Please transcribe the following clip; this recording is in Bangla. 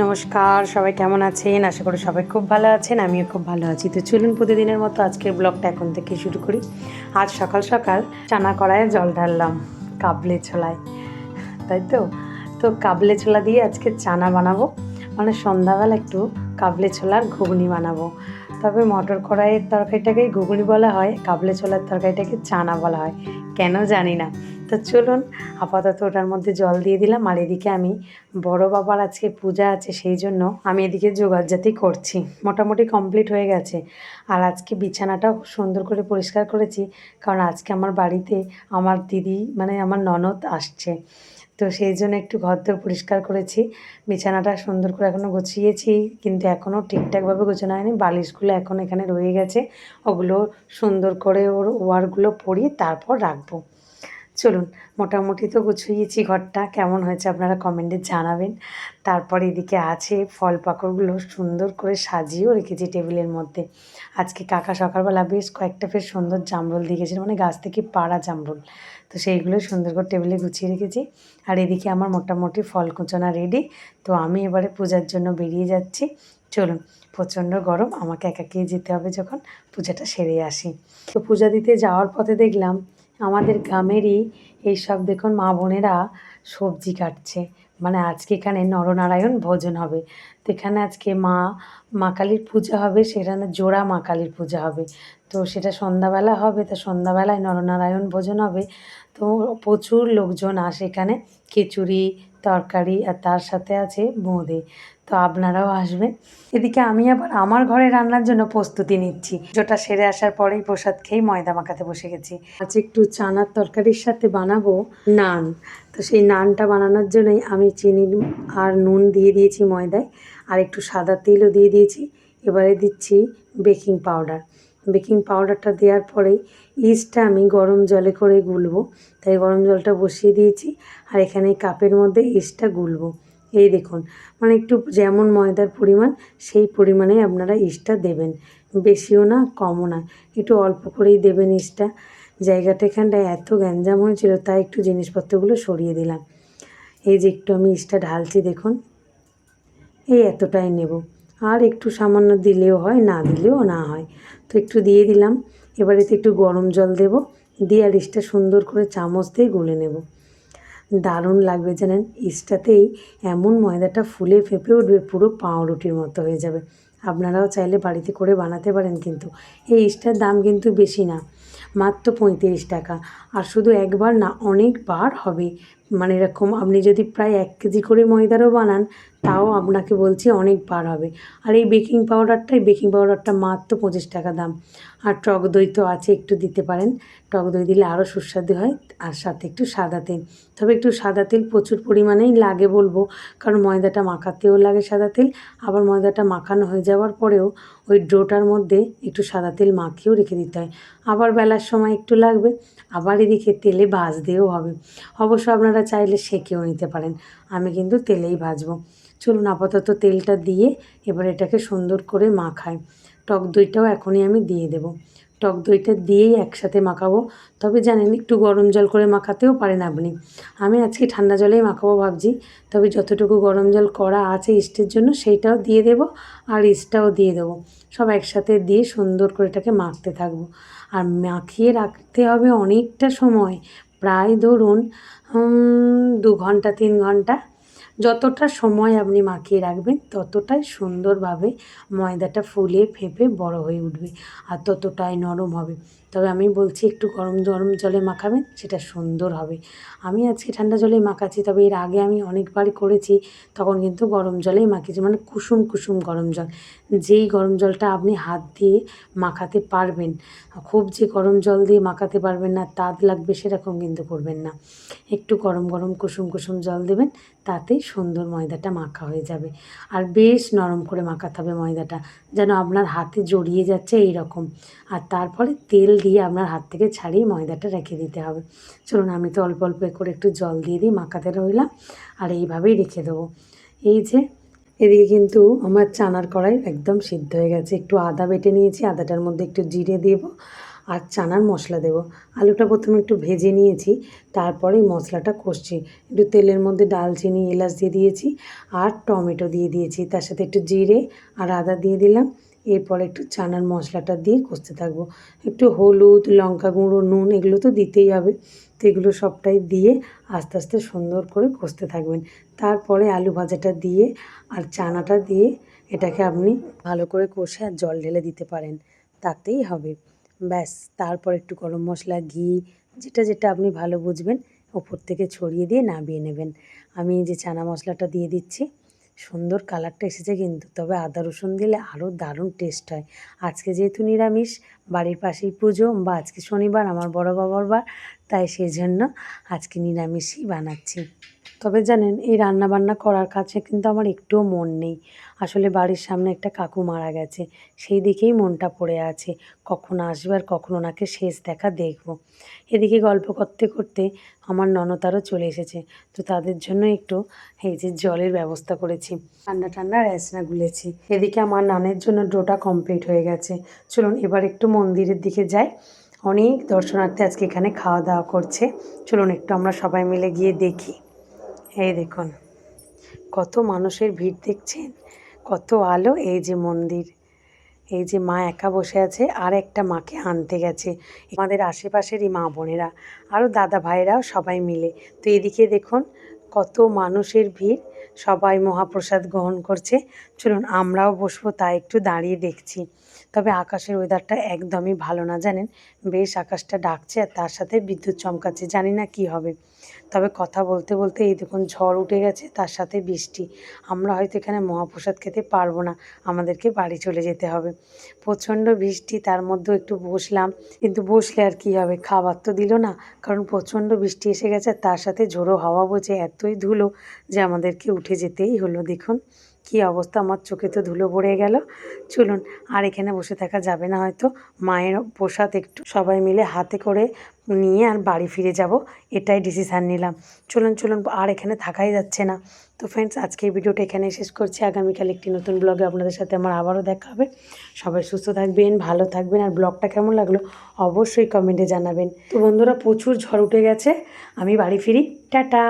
নমস্কার, সবাই কেমন আছেন? আশা করি সবাই খুব ভালো আছেন, আমিও খুব ভালো আছি। তো চলুন প্রতিদিনের মতো আজকের ব্লগটা এখন থেকে শুরু করি। আজ সকাল সকাল চানা কড়ায় জল ঢাললাম, কাবলে ছোলায়, তাই তো? তো কাবলে ছোলা দিয়ে আজকে চানা বানাবো মানে সন্ধ্যাবেলা একটু কাবলে ছোলার ঘুগনি বানাবো। তবে মটর কড়াইয়ের তরকারিটাকেই ঘুগনি বলা হয়, কাবলে ছোলার তরকারিটাকে চানা বলা হয়। কেন জানি না। তো চলুন, আপাতত ওটার মধ্যে জল দিয়ে দিলাম। আর এদিকে আমি বড় বাবার আজকে পূজা আছে, সেই জন্য আমি এদিকে যোগাযাতি করছি। মোটামুটি কমপ্লিট হয়ে গেছে। আর আজকে বিছানাটাও সুন্দর করে পরিষ্কার করেছি, কারণ আজকে আমার বাড়িতে আমার দিদি মানে আমার ননদ আসছে। তো সেই জন্য একটু ঘরদোর পরিষ্কার করেছি। বিছানাটা সুন্দর করে এখনও গুছিয়েছি, কিন্তু এখনও ঠিকঠাকভাবে গোছানো হয়নি। বালিশগুলো এখন এখানে রয়ে গেছে। ওগুলো সুন্দর করে ওর ওয়ারগুলো পরিয়ে তারপর রাখব। চলুন, মোটামুটি তো গুছিয়েছি ঘরটা। কেমন হয়েছে আপনারা কমেন্টে জানাবেন। তারপর এদিকে আছে ফল পাকড়গুলো সুন্দর করে সাজিয়েও রেখেছি টেবিলের মধ্যে। আজকে কাকা সকালবেলা বেশ কয়েকটা বেশ সুন্দর জামরুল দিয়ে গেছিল মানে গাছ থেকে পাড়া জামরুল। তো সেইগুলো সুন্দর করে টেবিলে গুছিয়ে রেখেছি। আর এদিকে আমার মোটামুটি ফল কুচনা রেডি তো আমি এবারে পূজার জন্য বেরিয়ে যাচ্ছি। চলুন, প্রচণ্ড গরম, আমাকে একাকিয়ে যেতে হবে যখন পূজাটা সেরে আসি। তো পূজা দিতে যাওয়ার পথে দেখলাম আমাদের গ্রামেরই এইসব দেখুন, মা বোনেরা সবজি কাটছে। মানে আজকে এখানে নরনারায়ণ ভোজন হবে। তো এখানে আজকে মা মা কালীর পূজা হবে, সেখানে জোড়া মা কালীর পূজা হবে। তো সেটা সন্ধ্যাবেলা হবে, তো সন্ধ্যাবেলায় নরনারায়ণ ভোজন হবে। তো প্রচুর লোকজন আসে এখানে। খিচুড়ি তরকারি আর তার সাথে আছে বোঁদে তো আপনারাও আসবেন। এদিকে আমি আবার আমার ঘরে রান্নার জন্য প্রস্তুতি নিচ্ছি। যেটা সেরে আসার পরেই প্রসাদ খেয়ে ময়দা মাখাতে বসে গেছি। আজ একটু চানার তরকারির সাথে বানাবো নান। তো সেই নানটা বানানোর জন্যই আমি চিনি আর নুন দিয়ে দিয়েছি ময়দায়। আর একটু সাদা তেলও দিয়ে দিয়েছি। এবারে দিচ্ছি বেকিং পাউডার। বেকিং পাউডারটা দেওয়ার পরেই ইস্টটা আমি গরম জলে করে গুলবো। তাই গরম জলটা বসিয়ে দিয়েছি আর এখানে কাপের মধ্যে ইস্টটা গুলবো। এই দেখুন মানে একটু যেমন ময়দার পরিমাণ, সেই পরিমাণে আপনারা ইস্টটা দেবেন। বেশিও না, কমও না। একটু অল্প করেই দেবেন ইস্টটা। জায়গাটা এখানটায় এত গ্যাঞ্জাম হয়েছিল, তাই একটু জিনিসপত্রগুলো সরিয়ে দিলাম। এই যে একটু আমি ইস্টটা ঢালছি, দেখুন। এই এতটাই নেব। আর একটু সামান্য দিলেও হয়, না দিলেও না হয়। তো একটু দিয়ে দিলাম। এবার এতে একটু গরম জল দেব। দিয়ে আর ইস্টটা সুন্দর করে চামচ দিয়ে গুলে নেব। দারুণ লাগবে জানেন ইস্টাতেই এমন ময়দাটা ফুলে ফেঁপে উঠবে, পুরো পাউরুটির মতো হয়ে যাবে। আপনারাও চাইলে বাড়িতে করে বানাতে পারেন কিন্তু। এই ইস্টার দাম কিন্তু বেশি না, মাত্র পঁয়ত্রিশ টাকা। আর শুধু একবার না, অনেকবার হবে। মানে এরকম আপনি যদি প্রায় এক কেজি করে ময়দারও বানান, তাও আপনাকে বলছি অনেকবার হবে। আর এই বেকিং পাউডারটাই, বেকিং পাউডারটা মাত্র পঁচিশ টাকা দাম। আর টক দই তো আছে, একটু দিতে পারেন। টক দই দিলে আরও সুস্বাদু হয়, আর সাথে একটু সাদা তেল। তবে একটু সাদা তেল প্রচুর পরিমাণেই লাগে বলব, কারণ ময়দাটা মাখাতেও লাগে সাদা তেল। আবার ময়দাটা মাখানো হয়ে যাওয়ার পরেও ওই ডোটার মধ্যে একটু সাদা তেল মাখিয়েও রেখে দিতে হয়। আবার বেলার সময় একটু লাগবে আবার এদিকে তেলে ভাজতেও হবে। অবশ্য আপনারা চাইলে সেকেও নিতে পারেন। আমি কিন্তু তেলেই ভাজবো। চলুন আপাতত তেলটা দিয়ে এবার এটাকে সুন্দর করে মাখাই। টক দইটাও এখনই আমি দিয়ে দেবো। টক দইটা দিয়েই একসাথে মাখাবো। তবে জানেন, একটু গরম জল করে মাখাতেও পারেন আপনি। আমি আজকে ঠান্ডা জলেই মাখাবো ভাবছি। তবে যতটুকু গরম জল করা আছে ইস্টের জন্য সেইটাও দিয়ে দেব আর ইস্টটাও দিয়ে দেবো। সব একসাথে দিয়ে সুন্দর করে এটাকে মাখতে থাকব। আর মাখিয়ে রাখতে হবে অনেকটা সময়। প্রায় ধরুন দু ঘণ্টা, তিন ঘণ্টা। যতটা সময় আপনি মাখিয়ে রাখবেন, ততটাই সুন্দরভাবে ময়দাটা ফুলে, ফেঁপে বড় হয়ে উঠবে আর ততটাই নরম হবে। তবে আমি বলছি একটু গরম গরম জলে মাখাবেন সেটা সুন্দর হবে। আমি আজকে ঠান্ডা জলেই মাখাচ্ছি, তবে এর আগে আমি অনেকবারই করেছি, তখন কিন্তু গরম জলেই মাখিয়েছি মানে কুসুম কুসুম গরম জল। যেই গরম জলটা আপনি হাত দিয়ে মাখাতে পারবেন, খুব যে গরম জল দিয়ে মাখাতে পারবেন না, তাঁত লাগবে সেরকম কিন্তু করবেন না। একটু গরম গরম কুসুম কুসুম জল দেবেন তাতেই সুন্দর ময়দাটা মাখা হয়ে যাবে। আর বেশ নরম করে মাখাতে হবে ময়দাটা, যেন আপনার হাতে জড়িয়ে যাচ্ছে এই রকম আর তারপরে তেল দিয়ে আপনার হাত থেকে ছাড়িয়ে ময়দাটা রেখে দিতে হবে। চলুন, আমি তো অল্প অল্প করে একটু জল দিয়ে দিই, মাখাতে রইলাম আর এইভাবেই রেখে দেবো। এই যে, এদিকে কিন্তু আমার চানার কড়াই একদম সিদ্ধ হয়ে গেছে। একটু আদা বেটে নিয়েছি, আদাটার মধ্যে একটু জিরে দেবো আর চানার মশলা দেব। আলুটা প্রথমে একটু ভেজে নিয়েছি তারপরেই মশলাটা কষছি। একটু তেলের মধ্যে ডালচিনি, এলাচ দিয়ে দিয়েছি আর টমেটো দিয়ে দিয়েছি। তার সাথে একটু জিরে আর আদা দিয়ে দিলাম। এরপর একটু চানার মশলাটা দিয়ে কষতে থাকব। একটু হলুদ, লঙ্কা গুঁড়ো, নুন এগুলো তো দিতেই হবে। তো এগুলো সবটাই দিয়ে আস্তে আস্তে সুন্দর করে কষতে থাকবেন। তারপরে আলু ভাজাটা দিয়ে আর চানাটা দিয়ে এটাকে আপনি ভালো করে কষে আর জল ঢেলে দিতে পারেন। তাতেই হবে। ব্যাস, তারপর একটু গরম মশলা, ঘি, যেটা যেটা আপনি ভালো বুঝবেন, ওপর থেকে ছড়িয়ে দিয়ে নামিয়ে নেবেন। আমি যে চানা মশলাটা দিয়ে দিচ্ছি সুন্দর কালারটা এসেছে কিন্তু, তবে আদা রসুন দিলে আরও দারুণ টেস্ট হয়। আজকে যেহেতু নিরামিষ, বাড়ির পাশেই পুজো, বা আজকে শনিবার, আমার বড় বাবার বার, তাই সেই জন্য আজকে নিরামিষই বানাচ্ছি। তবে জানেন, এই রান্না বান্না করার কাছে কিন্তু আমার একটুও মন নেই। আসলে বাড়ির সামনে একটা কাকু মারা গেছে, সেই দিকেই মনটা পড়ে আছে। কখন আসবে আর কখন ওনাকে শেষ দেখা দেখব। এদিকে গল্প করতে করতে আমার ননতারও চলে এসেছে, তো তাদের জন্য একটু এই যে জলের ব্যবস্থা করেছি। ঠান্ডা ঠান্ডা র্যাসনা গুলেছি। এদিকে আমার নানের জন্য ডোটা কমপ্লিট হয়ে গেছে। চলুন এবার একটু মন্দিরের দিকে যাই। অনেক দর্শনার্থী আজকে এখানে খাওয়া দাওয়া করছে। চলুন একটু আমরা সবাই মিলে গিয়ে দেখি। এই দেখুন, কত মানুষের ভিড় দেখছেন, কত আলো, এই যে মন্দির, এই যে মা একা বসে আছে, আর একটা মাকে আনতে গেছে। আমাদের আশেপাশেরই মা বোনেরা আরও দাদা ভাইরাও সবাই মিলে। তো এদিকে দেখুন, কত মানুষের ভিড়, সবাই মহাপ্রসাদ গ্রহণ করছে। চলুন, আমরাও বসবো, তাই একটু দাঁড়িয়ে দেখছি। তবে আকাশের ওয়েদারটা একদমই ভালো না, জানেন? বেশ আকাশটা ডাকছে, আর তার সাথে বিদ্যুৎ চমকাচ্ছে, জানি না কি হবে। তবে কথা বলতে বলতে এই দেখুন ঝড় উঠে গেছে, তার সাথে বৃষ্টি। আমরা হয়তো এখানে মহাপ্রসাদ খেতে পারব না, আমাদেরকে বাড়ি চলে যেতে হবে। প্রচণ্ড বৃষ্টি, তার মধ্যেও একটু বসলাম, কিন্তু বসলে আর কি হবে? খাবার তো দিল না, কারণ প্রচণ্ড বৃষ্টি এসে গেছে তার সাথে ঝোড়ো হাওয়া বোঝে এতই ধুলো যে আমাদেরকে উঠে যেতেই হলো। দেখুন কি অবস্থা, আমার চোখে তো ধুলো পড়ে গেল। চলুন, আর এখানে বসে থাকা যাবে না হয়তো। মায়ের প্রসাদ একটু সবাই মিলে হাতে করে নিয়ে আর বাড়ি ফিরে যাব, এটাই ডিসিশান নিলাম। চলুন চলুন, আর এখানে থাকাই যাচ্ছে না। তো ফ্রেন্ডস আজকে এই ভিডিওটা এখানে শেষ করছি। আগামীকাল একটি নতুন ব্লগে আপনাদের সাথে আমার আবারও দেখা হবে। সবাই সুস্থ থাকবেন, ভালো থাকবেন, আর ব্লগটা কেমন লাগল অবশ্যই কমেন্টে জানাবেন। তো বন্ধুরা, প্রচুর ঝড় উঠে গেছে, আমি বাড়ি ফিরি। টাটা!